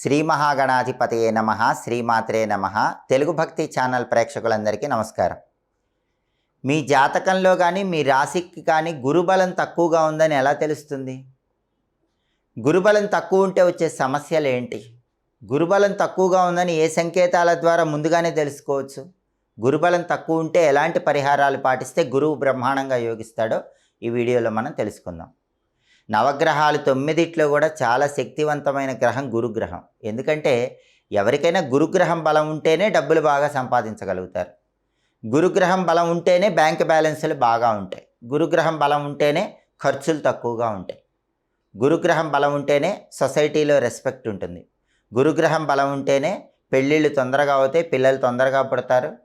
శ్రీ మహాగణాధిపతయే నమ శ్రీమాత్రే నమ. తెలుగు భక్తి ఛానల్ ప్రేక్షకులందరికీ నమస్కారం. మీ జాతకంలో కానీ మీ రాశికి కానీ గురుబలం తక్కువగా ఉందని ఎలా తెలుస్తుంది? గురుబలం తక్కువ ఉంటే వచ్చే సమస్యలు ఏంటి? గురుబలం తక్కువగా ఉందని ఏ సంకేతాల ద్వారా ముందుగానే తెలుసుకోవచ్చు? గురుబలం తక్కువ ఉంటే ఎలాంటి పరిహారాలు పాటిస్తే గురువు బ్రహ్మాండంగా యోగిస్తాడో ఈ వీడియోలో మనం తెలుసుకుందాం. నవగ్రహాలు తొమ్మిదిట్లో కూడా చాలా శక్తివంతమైన గ్రహం గురుగ్రహం. ఎందుకంటే ఎవరికైనా గురుగ్రహం బలం ఉంటేనే డబ్బులు బాగా సంపాదించగలుగుతారు. గురుగ్రహం బలం ఉంటేనే బ్యాంక్ బ్యాలెన్సులు బాగా ఉంటాయి. గురుగ్రహం బలం ఉంటేనే ఖర్చులు తక్కువగా ఉంటాయి. గురుగ్రహం బలం ఉంటేనే సొసైటీలో రెస్పెక్ట్ ఉంటుంది. గురుగ్రహం బలం ఉంటేనే పెళ్ళిళ్ళు తొందరగా అవుతాయి పిల్లలు తొందరగా పుడతారు.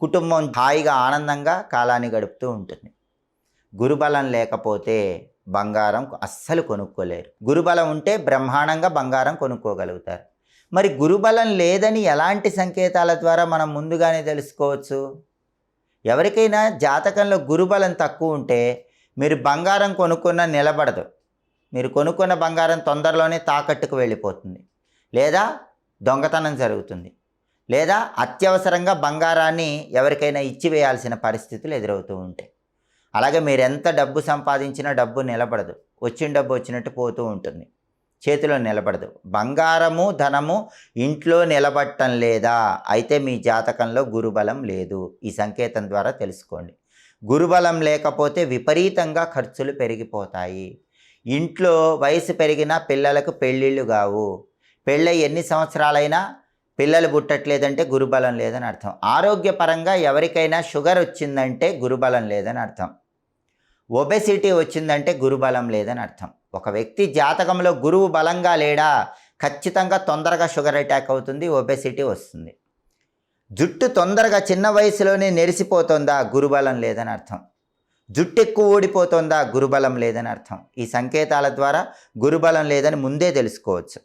కుటుంబం హాయిగా ఆనందంగా కాలాన్ని గడుపుతూ ఉంటుంది. గురుబలం లేకపోతే బంగారం అస్సలు కొనుక్కోలేరు. గురుబలం ఉంటే బ్రహ్మాండంగా బంగారం కొనుక్కోగలుగుతారు. మరి గురుబలం లేదని ఎలాంటి సంకేతాల ద్వారా మనం ముందుగానే తెలుసుకోవచ్చు? ఎవరికైనా జాతకంలో గురుబలం తక్కువ ఉంటే మీరు బంగారం కొనుక్కున్న నిలబడదు. మీరు కొనుక్కున్న బంగారం తొందరలోనే తాకట్టుకు వెళ్ళిపోతుంది. లేదా దొంగతనం జరుగుతుంది. లేదా అత్యవసరంగా బంగారాన్ని ఎవరికైనా ఇచ్చివేయాల్సిన పరిస్థితులు ఎదురవుతూ ఉంటాయి. అలాగే మీరు ఎంత డబ్బు సంపాదించినా డబ్బు నిలబడదు. వచ్చిన డబ్బు వచ్చినట్టు పోతూ ఉంటుంది. చేతిలో నిలబడదు. బంగారము ధనము ఇంట్లో నిలబట్టం లేదా? అయితే మీ జాతకంలో గురుబలం లేదు. ఈ సంకేతం ద్వారా తెలుసుకోండి. గురుబలం లేకపోతే విపరీతంగా ఖర్చులు పెరిగిపోతాయి. ఇంట్లో వయసు పెరిగినా పిల్లలకు పెళ్ళిళ్ళు కావు. పెళ్ళై ఎన్ని సంవత్సరాలైనా పిల్లలు పుట్టట్లేదంటే గురుబలం లేదని అర్థం. ఆరోగ్యపరంగా ఎవరికైనా షుగర్ వచ్చిందంటే గురుబలం లేదని అర్థం. ఒబెసిటీ వచ్చిందంటే గురుబలం లేదని అర్థం. ఒక వ్యక్తి జాతకంలో గురువు బలంగా లేడా ఖచ్చితంగా తొందరగా షుగర్ అటాక్ అవుతుంది ఒబెసిటీ వస్తుంది. జుట్టు తొందరగా చిన్న వయసులోనే నెరిసిపోతుందా గురుబలం లేదని అర్థం. జుట్టు ఎక్కువ ఊడిపోతుందా గురుబలం లేదని అర్థం. ఈ సంకేతాల ద్వారా గురుబలం లేదని ముందే తెలుసుకోవచ్చు.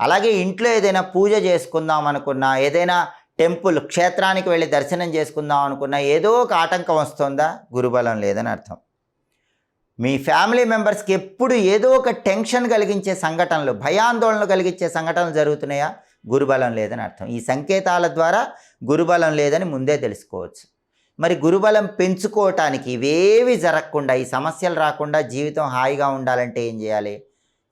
అలాగే ఇంట్లో ఏదైనా పూజ చేసుకుందాం అనుకున్నా ఏదైనా టెంపుల్ క్షేత్రానికి వెళ్ళి దర్శనం చేసుకుందాం అనుకున్నా ఏదో ఒక ఆటంకం వస్తుందా గురుబలం లేదని అర్థం. మీ ఫ్యామిలీ మెంబర్స్కి ఎప్పుడు ఏదో ఒక టెన్షన్ కలిగించే సంఘటనలు భయాందోళనలు కలిగించే సంఘటనలు జరుగుతున్నాయా? గురుబలం లేదని అర్థం. ఈ సంకేతాల ద్వారా గురుబలం లేదని ముందే తెలుసుకోవచ్చు. మరి గురుబలం పెంచుకోవటానికి ఇవేవి జరగకుండా ఈ సమస్యలు రాకుండా జీవితం హాయిగా ఉండాలంటే ఏం చేయాలి?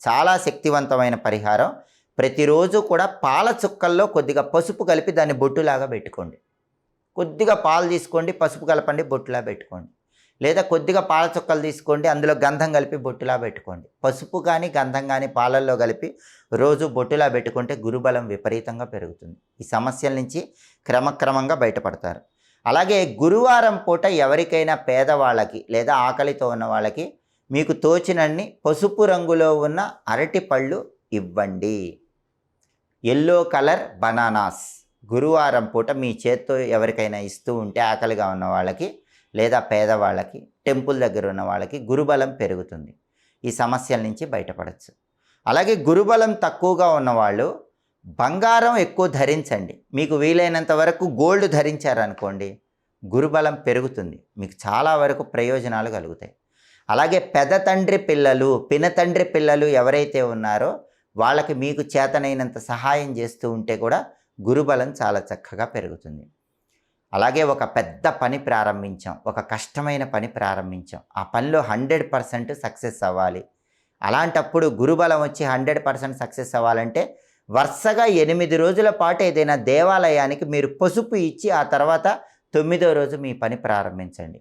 చాలా శక్తివంతమైన పరిహారం. ప్రతిరోజు కూడా పాల చుక్కల్లో కొద్దిగా పసుపు కలిపి దాన్ని బొట్టులాగా పెట్టుకోండి. కొద్దిగా పాలు తీసుకోండి పసుపు కలపండి బొట్టులా పెట్టుకోండి. లేదా కొద్దిగా పాల చుక్కలు తీసుకోండి అందులో గంధం కలిపి బొట్టులా పెట్టుకోండి. పసుపు కానీ గంధం కానీ పాలల్లో కలిపి రోజు బొట్టులా పెట్టుకుంటే గురుబలం విపరీతంగా పెరుగుతుంది. ఈ సమస్యల నుంచి క్రమక్రమంగా బయటపడతారు. అలాగే గురువారం పూట ఎవరికైనా పేదవాళ్ళకి లేదా ఆకలితో ఉన్న వాళ్ళకి మీకు తోచినన్ని పసుపు రంగులో ఉన్న అరటి పళ్ళు ఇవ్వండి. ఎల్లో కలర్ బనానాస్ గురువారం పూట మీ చేత్తో ఎవరికైనా ఇస్తూ ఉంటే ఆకలిగా ఉన్న వాళ్ళకి లేదా పేదవాళ్ళకి టెంపుల్ దగ్గర ఉన్న వాళ్ళకి గురుబలం పెరుగుతుంది. ఈ సమస్యల నుంచి బయటపడచ్చు. అలాగే గురుబలం తక్కువగా ఉన్నవాళ్ళు బంగారం ఎక్కువ ధరించండి. మీకు వీలైనంత వరకు గోల్డ్ ధరించారనుకోండి గురుబలం పెరుగుతుంది. మీకు చాలా వరకు ప్రయోజనాలు కలుగుతాయి. అలాగే పెద తండ్రి పిల్లలు పిన తండ్రి పిల్లలు ఎవరైతే ఉన్నారో వాళ్ళకి మీకు చేతనైనంత సహాయం చేస్తూ ఉంటే కూడా గురుబలం చాలా చక్కగా పెరుగుతుంది. అలాగే ఒక పెద్ద పని ప్రారంభించాం ఒక కష్టమైన పని ప్రారంభించాం. ఆ పనిలో హండ్రెడ్ పర్సెంట్ సక్సెస్ అవ్వాలి. అలాంటప్పుడు గురుబలం వచ్చి హండ్రెడ్ పర్సెంట్ సక్సెస్ అవ్వాలంటే వరుసగా ఎనిమిది రోజుల పాటు ఏదైనా దేవాలయానికి మీరు పసుపు ఇచ్చి ఆ తర్వాత తొమ్మిదో రోజు మీ పని ప్రారంభించండి.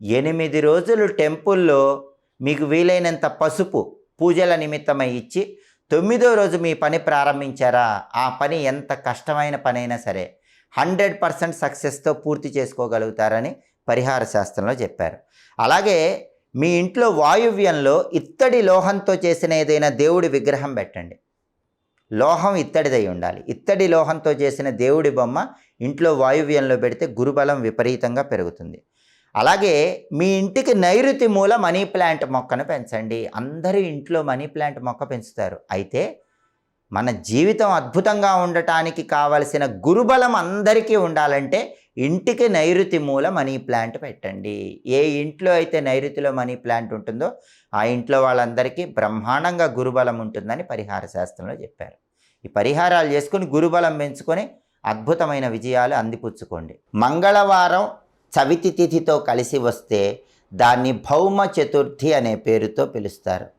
ఎనిమిది రోజులు టెంపుల్లో మీకు వీలైనంత పసుపు పూజల నిమిత్తమై ఇచ్చి తొమ్మిదో రోజు మీ పని ప్రారంభించారా? ఆ పని ఎంత కష్టమైన పనైనా సరే హండ్రెడ్ పర్సెంట్ సక్సెస్తో పూర్తి చేసుకోగలుగుతారని పరిహార శాస్త్రంలో చెప్పారు. అలాగే మీ ఇంట్లో వాయువ్యంలో ఇత్తడి లోహంతో చేసిన ఏదైనా దేవుడి విగ్రహం పెట్టండి. లోహం ఇత్తడిదై ఉండాలి. ఇత్తడి లోహంతో చేసిన దేవుడి బొమ్మ ఇంట్లో వాయువ్యంలో పెడితే గురుబలం విపరీతంగా పెరుగుతుంది. అలాగే మీ ఇంటికి నైరుతి మూల మనీ ప్లాంట్ మొక్కను పెంచండి. అందరూ ఇంట్లో మనీ ప్లాంట్ మొక్క పెంచుతారు. అయితే మన జీవితం అద్భుతంగా ఉండటానికి కావలసిన గురుబలం అందరికీ ఉండాలంటే ఇంటికి నైరుతి మూల మనీ ప్లాంట్ పెట్టండి. ఏ ఇంట్లో అయితే నైరుతిలో మనీ ప్లాంట్ ఉంటుందో ఆ ఇంట్లో వాళ్ళందరికీ బ్రహ్మాండంగా గురుబలం ఉంటుందని పరిహార శాస్త్రంలో చెప్పారు. ఈ పరిహారాలు చేసుకుని గురుబలం పెంచుకొని అద్భుతమైన విజయాలు అందిపుచ్చుకోండి. మంగళవారం చవితి తిథితో కలిసి వస్తే దాన్ని భౌమ చతుర్థి అనే పేరుతో పిలుస్తారు.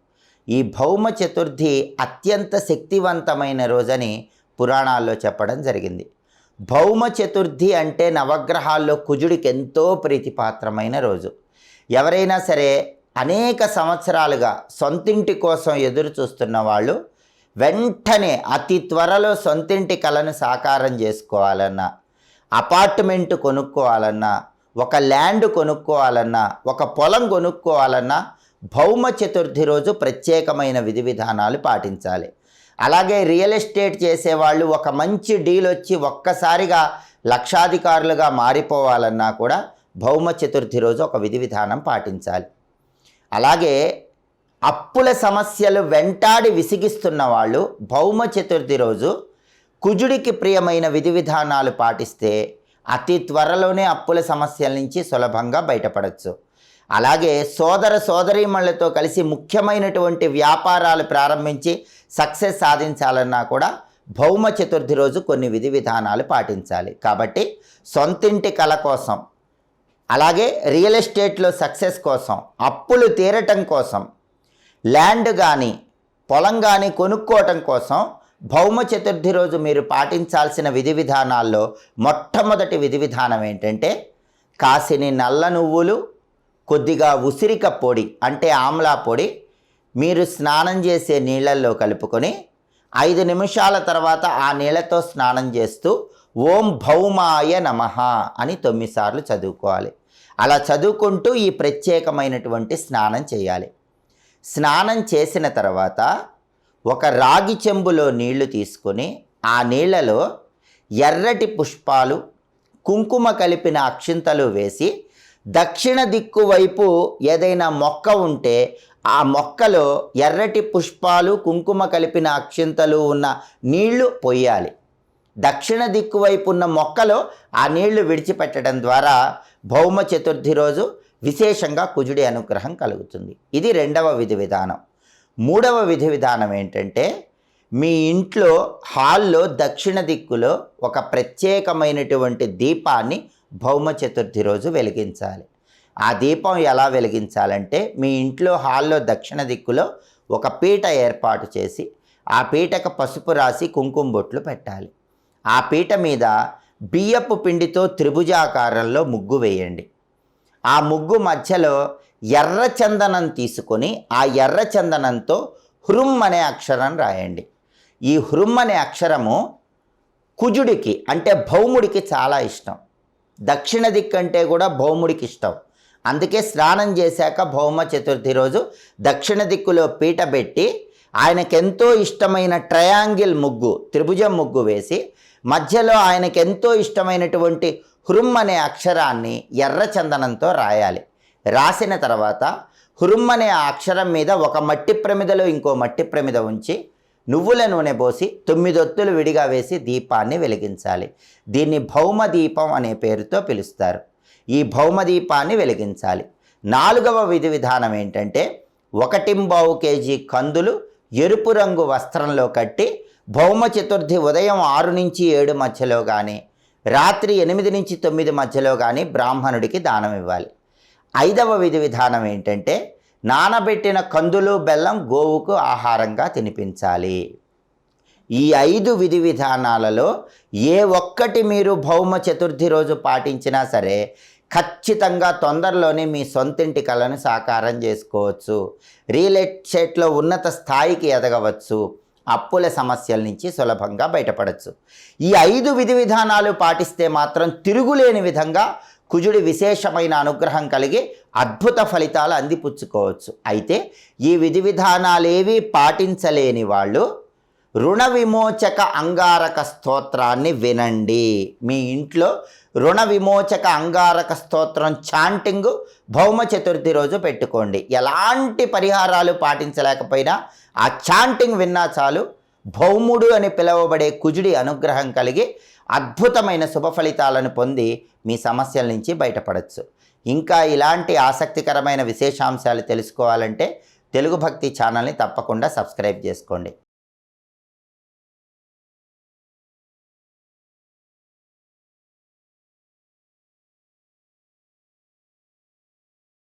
ఈ భౌమ చతుర్థి అత్యంత శక్తివంతమైన రోజని పురాణాల్లో చెప్పడం జరిగింది. భౌమ చతుర్థి అంటే నవగ్రహాల్లో కుజుడికి ఎంతో ప్రీతిపాత్రమైన రోజు. ఎవరైనా సరే అనేక సంవత్సరాలుగా సొంతింటి కోసం ఎదురు చూస్తున్న వాళ్ళు వెంటనే అతి త్వరలో సొంతింటి కలను సాకారం చేసుకోవాలన్నా అపార్ట్మెంట్ కొనుక్కోవాలన్నా ఒక ల్యాండ్ కొనుక్కోవాలన్నా ఒక పొలం కొనుక్కోవాలన్నా భౌమ చతుర్థి రోజు ప్రత్యేకమైన విధి విధానాలు పాటించాలి. అలాగే రియల్ ఎస్టేట్ చేసేవాళ్ళు ఒక మంచి డీల్ వచ్చి ఒక్కసారిగా లక్షాధికారులుగా మారిపోవాలన్నా కూడా భౌమ చతుర్థి రోజు ఒక విధి విధానం పాటించాలి. అలాగే అప్పుల సమస్యలు వెంటాడి విసిగిస్తున్న వాళ్ళు భౌమ చతుర్థి రోజు కుజుడికి ప్రియమైన విధి విధానాలు పాటిస్తే అతి త్వరలోనే అప్పుల సమస్యల నుంచి సులభంగా బయటపడవచ్చు అలాగే సోదర సోదరీమణులతో కలిసి ముఖ్యమైనటువంటి వ్యాపారాలు ప్రారంభించి సక్సెస్ సాధించాలన్నా కూడా భౌమ చతుర్థి రోజు కొన్ని విధి విధానాలు పాటించాలి. కాబట్టి సొంతింటి కళ కోసం అలాగే రియల్ ఎస్టేట్లో సక్సెస్ కోసం అప్పులు తీరటం కోసం ల్యాండ్ కానీ పొలం కానీ కొనుక్కోవటం కోసం భౌమ చతుర్థి రోజు మీరు పాటించాల్సిన విధి విధానాల్లో మొట్టమొదటి విధి విధానం ఏంటంటే కాసిని నల్ల నువ్వులు కొద్దిగా ఉసిరిక పొడి అంటే ఆమ్లా పొడి మీరు స్నానం చేసే నీళ్ళల్లో కలుపుకొని ఐదు నిమిషాల తర్వాత ఆ నీళ్ళతో స్నానం చేస్తూ ఓం భౌమాయ నమః అని తొమ్మిదిసార్లు చదువుకోవాలి. అలా చదువుకుంటూ ఈ ప్రత్యేకమైనటువంటి స్నానం చేయాలి. స్నానం చేసిన తర్వాత ఒక రాగి చెంబులో నీళ్ళు తీసుకొని ఆ నీళ్ళలో ఎర్రటి పుష్పాలు కుంకుమ కలిపిన అక్షింతలు వేసి దక్షిణ దిక్కు వైపు ఏదైనా మొక్క ఉంటే ఆ మొక్కలో ఎర్రటి పుష్పాలు కుంకుమ కలిపిన అక్షింతలు ఉన్న నీళ్ళు పొయ్యాలి. దక్షిణ దిక్కు వైపు ఉన్న మొక్కలో ఆ నీళ్ళు విడిచిపెట్టడం ద్వారా భౌమ చతుర్థి రోజు విశేషంగా కుజుడి అనుగ్రహం కలుగుతుంది. ఇది రెండవ విధి విధానం. మూడవ విధి విధానం ఏంటంటే మీ ఇంట్లో హాల్లో దక్షిణ దిక్కులో ఒక ప్రత్యేకమైనటువంటి దీపాన్ని భౌమ చతుర్థి రోజు వెలిగించాలి. ఆ దీపం ఎలా వెలిగించాలంటే మీ ఇంట్లో హాల్లో దక్షిణ దిక్కులో ఒక పీట ఏర్పాటు చేసి ఆ పీటకు పసుపు రాసి కుంకుమ బొట్లు పెట్టాలి. ఆ పీట మీద బియ్యపు పిండితో త్రిభుజాకారంలో ముగ్గు వేయండి. ఆ ముగ్గు మధ్యలో ఎర్ర చందనం తీసుకొని ఆ ఎర్ర చందనంతో హృమ్ అనే అక్షరం రాయండి. ఈ హృమ్ అనే అక్షరము కుజుడికి అంటే భౌముడికి చాలా ఇష్టం. దక్షిణ దిక్కంటే కూడా భౌముడికి ఇష్టం అందుకే స్నానం చేశాక భౌమ చతుర్థి రోజు దక్షిణ దిక్కులో పీట పెట్టి ఆయనకెంతో ఇష్టమైన ట్రయాంగిల్ ముగ్గు త్రిభుజం ముగ్గు వేసి మధ్యలో ఆయనకెంతో ఇష్టమైనటువంటి హృమ్ అనే అక్షరాన్ని ఎర్ర చందనంతో రాయాలి. రాసిన తర్వాత హృమ్ అనే అక్షరం మీద ఒక మట్టి ప్రమిదలో ఇంకో మట్టి ప్రమిద ఉంచి నువ్వుల నూనె పోసి తొమ్మిదొత్తులు విడిగా వేసి దీపాన్ని వెలిగించాలి. దీన్ని భౌమ దీపం అనే పేరుతో పిలుస్తారు. ఈ భౌమ దీపాన్ని వెలిగించాలి. నాలుగవ విధి విధానం ఏంటంటే ఒకటింబావు కేజీ కందులు ఎరుపు రంగు వస్త్రంలో కట్టి భౌమ చతుర్థి ఉదయం ఆరు నుంచి ఏడు మధ్యలో కానీ రాత్రి ఎనిమిది నుంచి తొమ్మిది మధ్యలో కానీ బ్రాహ్మణుడికి దానం ఇవ్వాలి. ఐదవ విధి విధానం ఏంటంటే నానబెట్టిన కందులు బెల్లం గోవుకు ఆహారంగా తినిపించాలి. ఈ ఐదు విధి విధానాలలో ఏ ఒక్కటి మీరు భౌమ చతుర్థి రోజు పాటించినా సరే ఖచ్చితంగా తొందరలోనే మీ సొంతింటి కళను సాకారం చేసుకోవచ్చు. రియల్ ఎస్టేట్లో ఉన్నత స్థాయికి ఎదగవచ్చు. అప్పుల సమస్యల నుంచి సులభంగా బయటపడవచ్చు ఈ ఐదు విధి విధానాలు పాటిస్తే మాత్రం తిరుగులేని విధంగా కుజుడి విశేషమైన అనుగ్రహం కలిగి అద్భుత ఫలితాలు అందిపుచ్చుకోవచ్చు. అయితే ఈ విధి విధానాలేవి పాటించలేని వాళ్ళు రుణ విమోచక అంగారక స్తోత్రాన్ని వినండి. మీ ఇంట్లో రుణ విమోచక అంగారక స్తోత్రం చాంటింగ్ భౌమ చతుర్థి రోజు పెట్టుకోండి. ఎలాంటి పరిహారాలు పాటించలేకపోయినా ఆ చాంటింగ్ విన్నా చాలు భౌముడు అని పిలువబడే కుజుడి అనుగ్రహం కలిగి అద్భుతమైన శుభ ఫలితాలను పొంది మీ సమస్యల నుంచి బయటపడవచ్చు ఇంకా ఇలాంటి ఆసక్తికరమైన విశేషాంశాలు తెలుసుకోవాలంటే తెలుగు భక్తి ఛానల్ని తప్పకుండా సబ్స్క్రైబ్ చేసుకోండి.